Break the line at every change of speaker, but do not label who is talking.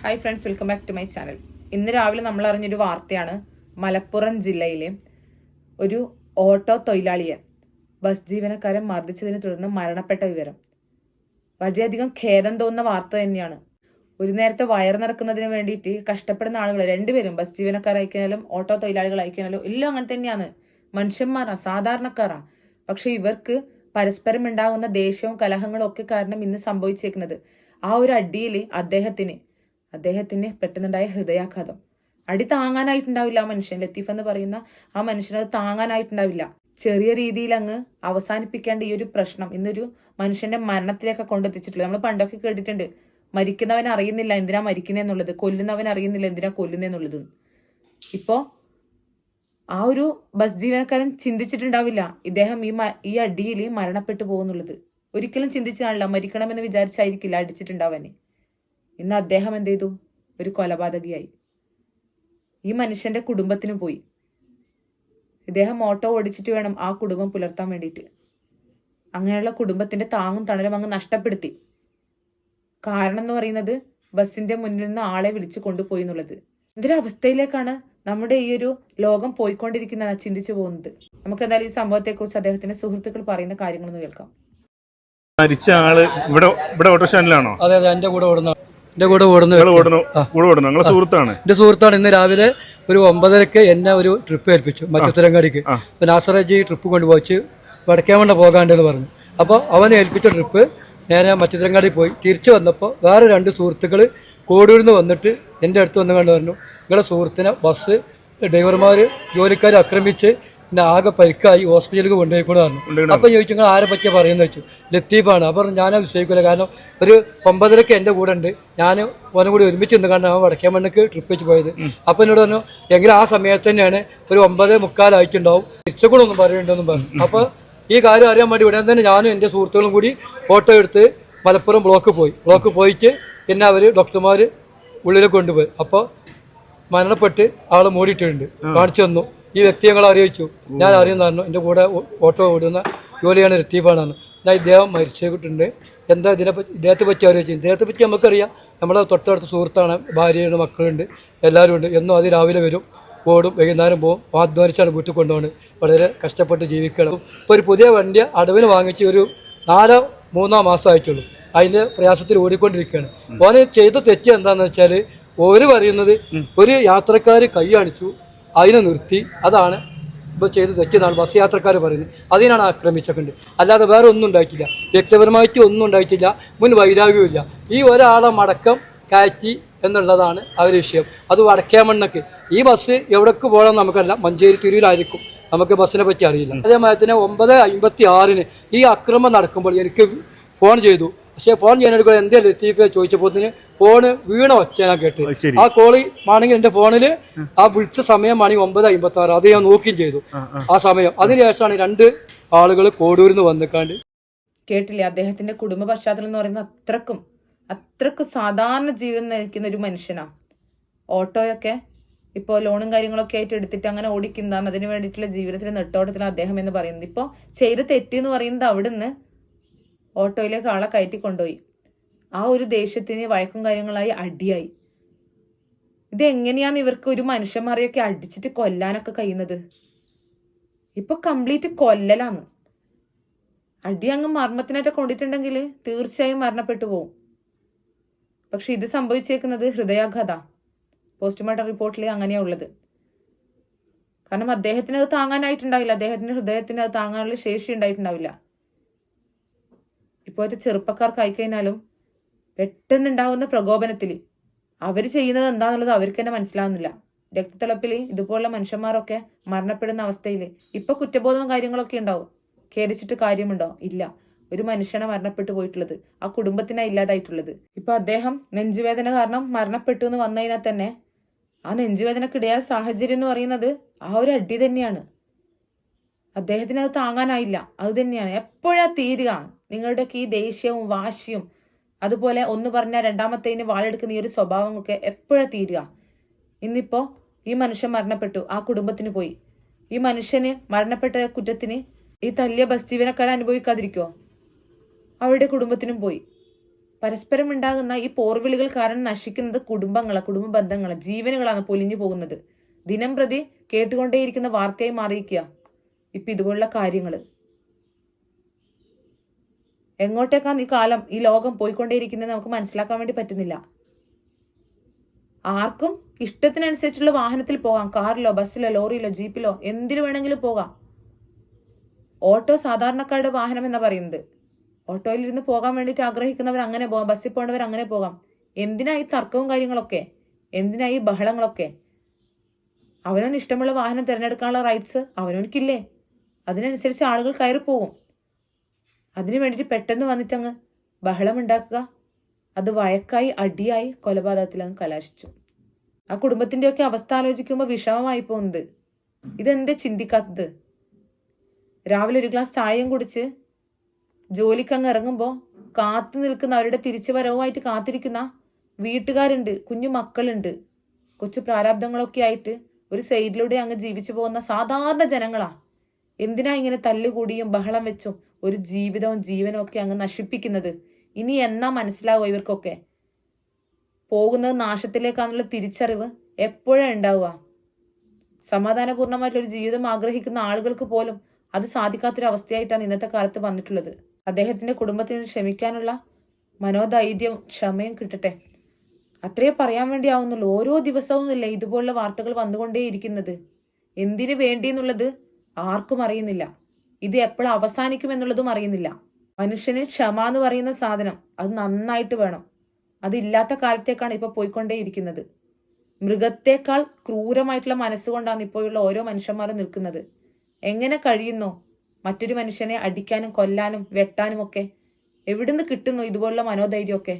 Hi friends welcome back to my channel ഇന്ന് രാവിലെ നമ്മൾ അറിഞ്ഞൊരു വാർത്തയാണ് മലപ്പുറം ജില്ലയിലെ ഒരു ഓട്ടോ തൊഴിലാളിയെ ബസ് ജീവനക്കാരൻ മർദ്ദിച്ചതിനെ തുടർന്ന് മരണപ്പെട്ട വിവരം. വളരെയധികം ഖേദം തോന്നുന്ന വാർത്ത തന്നെയാണ്. ഒരു നേരത്തെ വയർ നിറക്കുന്നതിന് വേണ്ടിയിട്ട് കഷ്ടപ്പെടുന്ന ആളുകൾ രണ്ടുപേരും ബസ് ജീവനക്കാരായിക്കാനും ഓട്ടോ തൊഴിലാളികളായിക്കാനും എല്ലാം അങ്ങനെ തന്നെയാണ്. മനുഷ്യന്മാരാ സാധാരണക്കാരാ. പക്ഷെ ഇവർക്ക് പരസ്പരം ഉണ്ടാകുന്ന ദേഷ്യവും കലഹങ്ങളും ഒക്കെ കാരണം ഇന്ന് സംഭവിച്ചേക്കുന്നത്. ആ ഒരു അടിയിൽ അദ്ദേഹത്തിന് അദ്ദേഹത്തിന് പെട്ടെന്നുണ്ടായ ഹൃദയാഘാതം. അടി താങ്ങാനായിട്ടുണ്ടാവില്ല ആ മനുഷ്യൻ. ലത്തീഫ് എന്ന് പറയുന്ന ആ മനുഷ്യനത് താങ്ങാനായിട്ടുണ്ടാവില്ല. ചെറിയ രീതിയിൽ അങ്ങ് അവസാനിപ്പിക്കേണ്ട ഈ ഒരു പ്രശ്നം ഇന്നൊരു മനുഷ്യന്റെ മരണത്തിലേക്ക് കൊണ്ടെത്തിച്ചിട്ടുള്ളത് നമ്മൾ പണ്ടൊക്കെ കേട്ടിട്ടുണ്ട് മരിക്കുന്നവൻ അറിയുന്നില്ല എന്തിനാ മരിക്കുന്നതെന്നുള്ളത് കൊല്ലുന്നവൻ അറിയുന്നില്ല എന്തിനാ കൊല്ലുന്നതെന്നുള്ളത് ഇപ്പോ ആ ഒരു ബസ് ജീവനക്കാരൻ ചിന്തിച്ചിട്ടുണ്ടാവില്ല ഇദ്ദേഹം ഈ ഈ അടിയിൽ മരണപ്പെട്ടു പോകുന്നുള്ളത്. ഒരിക്കലും ചിന്തിച്ചാണല്ല മരിക്കണമെന്ന് വിചാരിച്ചായിരിക്കില്ല അടിച്ചിട്ടുണ്ടാവാന് ഇന്ന് അദ്ദേഹം എന്ത് ചെയ്തു? ഒരു കൊലപാതകിയായി. ഈ മനുഷ്യന്റെ കുടുംബത്തിന് പോയി. ഇദ്ദേഹം ഓട്ടോ ഓടിച്ചിട്ട് വേണം ആ കുടുംബം പുലർത്താൻ വേണ്ടിയിട്ട്. അങ്ങനെയുള്ള കുടുംബത്തിന്റെ താങ്ങും തണലും അങ്ങ് നഷ്ടപ്പെടുത്തി. കാരണം എന്ന് പറയുന്നത് ബസ്സിന്റെ മുന്നിൽ നിന്ന് ആളെ വിളിച്ചു കൊണ്ടുപോയി എന്നുള്ളത്. എന്തൊരു അവസ്ഥയിലേക്കാണ് നമ്മുടെ ഈ ഒരു ലോകം പോയിക്കൊണ്ടിരിക്കുന്ന ചിന്തിച്ചു പോകുന്നത്. നമുക്ക് എന്തായാലും ഈ സംഭവത്തെക്കുറിച്ച് അദ്ദേഹത്തിന്റെ സുഹൃത്തുക്കൾ പറയുന്ന കാര്യങ്ങളൊന്ന് കേൾക്കാം.
മരിച്ച ആൾ ഇവിടെ ഇവിടെ ഓട്ടോ സ്റ്റാൻഡിലാണോ?
അതെ അതെ എന്റെ കൂടെ ഓടുന്ന എന്റെ കൂടെ ഓടുന്ന വ്യക്തിയാണ്.
കൂടെ ഓടുന്നു നിങ്ങളെ സുഹൃത്താണ്.
എന്റെ സുഹൃത്താണ് ഇന്ന് രാവിലെ ഒരു ഒമ്പതരക്ക് എന്നെ ഒരു ട്രിപ്പ് ഏൽപ്പിച്ചു മറ്റത്തരങ്ങാടിക്ക്. അപ്പോൾ നാസറജി ട്രിപ്പ് കൊണ്ടുപോയിച്ച് വടക്കേമണ്ട പോകാണ്ടെന്ന് പറഞ്ഞു. അപ്പോൾ അവനെ ഏൽപ്പിച്ച ട്രിപ്പ് നേരെ മറ്റത്തരങ്ങാടി പോയി. തിരിച്ചു വന്നപ്പോൾ വേറെ രണ്ട് സുഹൃത്തുക്കൾ കോടൂരിൽ നിന്ന് വന്നിട്ട് എന്റെ അടുത്ത് വന്നു കണ്ട് പറഞ്ഞു നിങ്ങളുടെ സുഹൃത്തിനെ ബസ് ഡ്രൈവർമാർ ജോലിക്കാർ ആക്രമിച്ച് പിന്നെ ആകെ പരിക്കായി ഹോസ്പിറ്റലിൽ കൊണ്ടുപോയിക്കൊണ്ട് പറഞ്ഞു അപ്പം ചോദിച്ചു നിങ്ങൾ ആരെ പറ്റിയാ പറയുന്നത് വെച്ചു ലത്തീഫാണ്. അപ്പം ഞാൻ വിശ്വസിക്കില്ല കാരണം ഒരു ഒമ്പതരക്ക് എന്റെ കൂടെ ഉണ്ട്. ഞാൻ ഓനും കൂടി ഒരുമിച്ച് നിന്ന് കണ്ടാണ് അവൻ വടക്കേ മണ്ണക്ക് ട്രിപ്പ് വെച്ച് പോയത്. അപ്പം എന്നോട് പറഞ്ഞു എങ്കിലും ആ സമയത്ത് തന്നെയാണ് ഒരു ഒമ്പത് മുക്കാലായിട്ടുണ്ടാവും തിരിച്ചുകൂടൊന്നും പറയുന്നുണ്ടെന്നും പറഞ്ഞു. അപ്പോൾ ഈ കാര്യം അറിയാൻ വേണ്ടി ഇവിടെ തന്നെ ഞാനും എന്റെ സുഹൃത്തുക്കളും കൂടി ഫോട്ടോ എടുത്ത് മലപ്പുറം ബ്ലോക്ക് പോയി. ബ്ലോക്ക് പോയിട്ട് എന്നെ അവർ ഡോക്ടർമാർ ഉള്ളിലേക്ക് കൊണ്ടുപോയി. അപ്പോൾ മരണപ്പെട്ട് ആളെ മൂടിയിട്ടുണ്ട്. കാണിച്ചു തന്നു. ഈ വ്യക്തി ഞങ്ങൾ അറിയിച്ചു. ഞാൻ അറിയുന്നതായിരുന്നു. എന്റെ കൂടെ ഓട്ടോ ഓടുന്ന ജോലിയാണ് ലത്തീഫാണെന്ന് ഞാൻ ഇദ്ദേഹം മരിച്ചിട്ടുണ്ട് എന്താ ഇതിനെ പറ്റി ഇദ്ദേഹത്തെ പറ്റി അറിയിച്ചു ഇദ്ദേഹത്തെ പറ്റി നമുക്കറിയാം. നമ്മളെ തൊട്ടടുത്ത സുഹൃത്താണ് ഭാര്യയുണ്ട് മക്കളുണ്ട് എല്ലാവരും ഉണ്ട്. എന്നും അത് രാവിലെ വരും ഓടും വൈകുന്നേരം പോകും അധ്വാനിച്ചാണ് വീട്ടിൽ കൊണ്ടുപോകുന്നത്. വളരെ കഷ്ടപ്പെട്ട് ജീവിക്കണം. ഇപ്പോൾ ഒരു പുതിയ വണ്ടി അടവിന് വാങ്ങിച്ച് ഒരു നാലോ മൂന്നോ മാസം ആയിട്ടുള്ളൂ. അതിന്റെ പ്രയാസത്തിൽ ഓടിക്കൊണ്ടിരിക്കുകയാണ്. ഓന് ചെയ്ത തെറ്റ് എന്താണെന്ന് വെച്ചാൽ ഓര് പറയുന്നത് ഒരു യാത്രക്കാർ കൈ കാണിച്ചു അതിനെ നിർത്തി. അതാണ് ഇപ്പോൾ ചെയ്ത് തെറ്റിയതാണ് ബസ് യാത്രക്കാർ പറയുന്നത്. അതിനാണ് ആക്രമിച്ചിട്ടുണ്ട് അല്ലാതെ വേറെ ഒന്നും ഉണ്ടായിട്ടില്ല. വ്യക്തിപരമായിട്ട് ഒന്നും ഉണ്ടായിട്ടില്ല. മുൻ വൈരാഗ്യമില്ല ഈ ഒരാളെ മടക്കം കയറ്റി എന്നുള്ളതാണ് അവരുടെ വിഷയം. അത് വടക്കേമണ്ണക്ക്. ഈ ബസ് എവിടേക്ക് പോകണം നമുക്കല്ല മഞ്ചേരി തിരൂരായിരിക്കും. നമുക്ക് ബസ്സിനെ പറ്റി അറിയില്ല. അതേമാതിരി തന്നെ ഒമ്പത് അമ്പത്തി ആറിന് ഈ അക്രമം നടക്കുമ്പോൾ എനിക്ക് ഫോൺ ചെയ്തു. പക്ഷേ ഫോൺ ചെയ്യാനായിട്ട് കൂടെ എന്തെങ്കിലും എത്തിയപ്പോ ചോദിച്ചപ്പോൾ ഫോണ് വീണ ഒച്ചയാ കേട്ട്. ആ കോൾ ആണെങ്കിൽ എന്റെ ഫോണിൽ ആ. വിളിച്ച സമയമാണെങ്കിൽ ഒമ്പത് അമ്പത്തി ആറ് അത് ഞാൻ നോക്കുകയും ചെയ്തു. ആ സമയം. അതിനുശേഷമാണ് രണ്ട് ആളുകൾ കോടൂരിൽ നിന്ന് വന്നിക്കാണ്ട്.
കേട്ടില്ലേ? അദ്ദേഹത്തിന്റെ കുടുംബ പശ്ചാത്തലം എന്ന് പറയുന്നത് അത്രക്കും അത്രക്കും സാധാരണ ജീവിതം നയിക്കുന്ന ഒരു മനുഷ്യനാ. ഓട്ടോയൊക്കെ ഇപ്പോൾ ലോണും കാര്യങ്ങളൊക്കെ ആയിട്ട് എടുത്തിട്ട് അങ്ങനെ ഓടിക്കുന്നതാണ്. അതിന് വേണ്ടിയിട്ടുള്ള ജീവിതത്തിലെ നെട്ടോട്ടത്തിലാണ് അദ്ദേഹം എന്ന് പറയുന്നത്. ഇപ്പോൾ ചെയ്ത തെറ്റി എന്ന് പറയുന്നത് അവിടുന്ന് ഓട്ടോയിലേക്ക് ആളെ കയറ്റി കൊണ്ടുപോയി ആ ഒരു ദേഷ്യത്തിന് വയക്കും കാര്യങ്ങളായി അടിയായി. ഇത് എങ്ങനെയാണ് ഇവർക്ക് ഒരു മനുഷ്യന്മാരെയൊക്കെ അടിച്ചിട്ട് കൊല്ലാനൊക്കെ കഴിയുന്നത്? ഇപ്പൊ കംപ്ലീറ്റ് കൊല്ലലാണ്. അടി അങ്ങ് മർമ്മത്തിനായിട്ട് കൊണ്ടിട്ടുണ്ടെങ്കിൽ തീർച്ചയായും മരണപ്പെട്ടു പോകും പക്ഷെ ഇത് സംഭവിച്ചേക്കുന്നത് ഹൃദയാഘാത. പോസ്റ്റ്മോർട്ടം റിപ്പോർട്ടിൽ അങ്ങനെയാ ഉള്ളത്. കാരണം അദ്ദേഹത്തിന് അത് താങ്ങാനായിട്ടുണ്ടാവില്ല. അദ്ദേഹത്തിന്റെ ഹൃദയത്തിന് അത് താങ്ങാനുള്ള ശേഷി ഉണ്ടായിട്ടുണ്ടാവില്ല. ഇപ്പോഴത്തെ ചെറുപ്പക്കാർക്കായി കഴിഞ്ഞാലും പെട്ടെന്നുണ്ടാവുന്ന പ്രകോപനത്തിൽ അവർ ചെയ്യുന്നത് എന്താണെന്നുള്ളത് അവർക്ക് തന്നെ മനസ്സിലാവുന്നില്ല. രക്തത്തിളപ്പിൽ ഇതുപോലുള്ള മനുഷ്യന്മാരൊക്കെ മരണപ്പെടുന്ന അവസ്ഥയിൽ ഇപ്പൊ കുറ്റബോധവും കാര്യങ്ങളൊക്കെ ഉണ്ടാവും. ഖേദിച്ചിട്ട് കാര്യമുണ്ടോ? ഇല്ല. ഒരു മനുഷ്യനെ മരണപ്പെട്ടു പോയിട്ടുള്ളത്. ആ കുടുംബത്തിനാ ഇല്ലാതായിട്ടുള്ളത്. ഇപ്പൊ അദ്ദേഹം നെഞ്ചുവേദന കാരണം മരണപ്പെട്ടു എന്ന് വന്നു തന്നെ ആ നെഞ്ചുവേദനക്കിടയായ സാഹചര്യം എന്ന് പറയുന്നത് ആ ഒരു അടി തന്നെയാണ്. അദ്ദേഹത്തിന് അത് താങ്ങാനായില്ല. അത് തന്നെയാണ്. എപ്പോഴാ തീരുക? നിങ്ങളുടെയൊക്കെ ഈ ദേഷ്യവും വാശിയും അതുപോലെ ഒന്ന് പറഞ്ഞാൽ രണ്ടാമത്തേന് വാളെടുക്കുന്ന ഈ ഒരു സ്വഭാവമൊക്കെ എപ്പോഴാണ് തീരുക? ഇന്നിപ്പോൾ ഈ മനുഷ്യൻ മരണപ്പെട്ടു ആ കുടുംബത്തിന് പോയി. ഈ മനുഷ്യന് മരണപ്പെട്ട കുറ്റത്തിന് ഈ തല്ലിയ ബസ് ജീവനക്കാരെ അനുഭവിക്കാതിരിക്കോ? അവരുടെ കുടുംബത്തിനും പോയി. പരസ്പരം ഉണ്ടാകുന്ന ഈ പോർവിളികൾ കാരണം നശിക്കുന്നത് കുടുംബങ്ങളെ കുടുംബ ബന്ധങ്ങളെ ജീവനുകളാണ് പൊലിഞ്ഞു പോകുന്നത്. ദിനം പ്രതി കേട്ടുകൊണ്ടേയിരിക്കുന്ന വാർത്തയായി മാറിയിരിക്കുക. ഇപ്പം ഇതുപോലുള്ള കാര്യങ്ങൾ എങ്ങോട്ടേക്കാണ് ഈ കാലം ഈ ലോകം പോയിക്കൊണ്ടേയിരിക്കുന്നത് നമുക്ക് മനസ്സിലാക്കാൻ വേണ്ടി പറ്റുന്നില്ല. ആർക്കും ഇഷ്ടത്തിനനുസരിച്ചുള്ള വാഹനത്തിൽ പോകാം. കാറിലോ ബസ്സിലോ ലോറിയിലോ ജീപ്പിലോ എന്തിനു വേണമെങ്കിലും പോകാം. ഓട്ടോ സാധാരണക്കാരുടെ വാഹനം എന്നാ പറയുന്നത്. ഓട്ടോയിലിരുന്ന് പോകാൻ വേണ്ടിയിട്ട് ആഗ്രഹിക്കുന്നവർ അങ്ങനെ പോകാം. ബസ്സിൽ പോകേണ്ടവർ അങ്ങനെ പോകാം. എന്തിനാ ഈ തർക്കവും കാര്യങ്ങളൊക്കെ? എന്തിനാ ഈ ബഹളങ്ങളൊക്കെ? അവനവന് ഇഷ്ടമുള്ള വാഹനം തിരഞ്ഞെടുക്കാനുള്ള റൈറ്റ്സ് അവനവനക്കില്ലേ? അതിനനുസരിച്ച് ആളുകൾ കയറിപ്പോകും. പോകും അതിനു വേണ്ടിയിട്ട് പെട്ടെന്ന് വന്നിട്ട് അങ്ങ് ബഹളമുണ്ടാക്കുക. അത് വഴക്കായി അടിയായി കൊലപാതകത്തിൽ അങ്ങ് കലാശിച്ചു. ആ കുടുംബത്തിന്റെയൊക്കെ അവസ്ഥ ആലോചിക്കുമ്പോൾ വിഷമമായി പോകുന്നത്. ഇതെന്താ ചിന്തിക്കാത്തത്? രാവിലെ ഒരു ഗ്ലാസ് ചായയും കുടിച്ച് ജോലിക്കങ്ങ് ഇറങ്ങുമ്പോൾ കാത്തു നിൽക്കുന്ന അവരുടെ തിരിച്ചു വരവുമായിട്ട് കാത്തിരിക്കുന്ന വീട്ടുകാരുണ്ട് കുഞ്ഞു മക്കളുണ്ട്. കൊച്ചു പ്രാരാബ്ദങ്ങളൊക്കെ ആയിട്ട് ഒരു സൈഡിലൂടെ അങ്ങ് ജീവിച്ചു പോകുന്ന സാധാരണ ജനങ്ങളാ. എന്തിനാ ഇങ്ങനെ തല്ലുകൂടിയും ബഹളം വെച്ചും ഒരു ജീവിതവും ജീവനും ഒക്കെ അങ്ങ് നശിപ്പിക്കുന്നത്. ഇനി എന്നാ മനസ്സിലാവുക ഇവർക്കൊക്കെ? പോകുന്നത് നാശത്തിലേക്കാണെന്നുള്ള തിരിച്ചറിവ്. എപ്പോഴാണ് ഉണ്ടാവുക? ഒരു ജീവിതം ആഗ്രഹിക്കുന്ന ആളുകൾക്ക് പോലും അത് സാധിക്കാത്തൊരവസ്ഥയായിട്ടാണ് ഇന്നത്തെ കാലത്ത് വന്നിട്ടുള്ളത്. അദ്ദേഹത്തിന്റെ കുടുംബത്തിന് ക്ഷമിക്കാനുള്ള മനോധൈര്യം ക്ഷമയും കിട്ടട്ടെ. അത്രേ പറയാൻ വേണ്ടി ആവുന്നുള്ളൂ. ഓരോ ദിവസവും ഇല്ലേ ഇതുപോലുള്ള വാർത്തകൾ വന്നുകൊണ്ടേയിരിക്കുന്നത്? എന്തിനു വേണ്ടി എന്നുള്ളത് ആർക്കും അറിയുന്നില്ല. ഇത് എപ്പോഴും അവസാനിക്കും എന്നുള്ളതും അറിയുന്നില്ല. മനുഷ്യന് ക്ഷമ എന്ന് പറയുന്ന സാധനം അത് നന്നായിട്ട് വേണം. അതില്ലാത്ത കാലത്തേക്കാണ് ഇപ്പോൾ പോയിക്കൊണ്ടേയിരിക്കുന്നത്. മൃഗത്തേക്കാൾ ക്രൂരമായിട്ടുള്ള മനസ്സുകൊണ്ടാണ് ഇപ്പോഴുള്ള ഓരോ മനുഷ്യന്മാരും നിൽക്കുന്നത്. എങ്ങനെ കഴിയുന്നോ മറ്റൊരു മനുഷ്യനെ അടിക്കാനും കൊല്ലാനും വെട്ടാനും ഒക്കെ എവിടുന്ന് കിട്ടുന്നു ഇതുപോലുള്ള മനോധൈര്യമൊക്കെ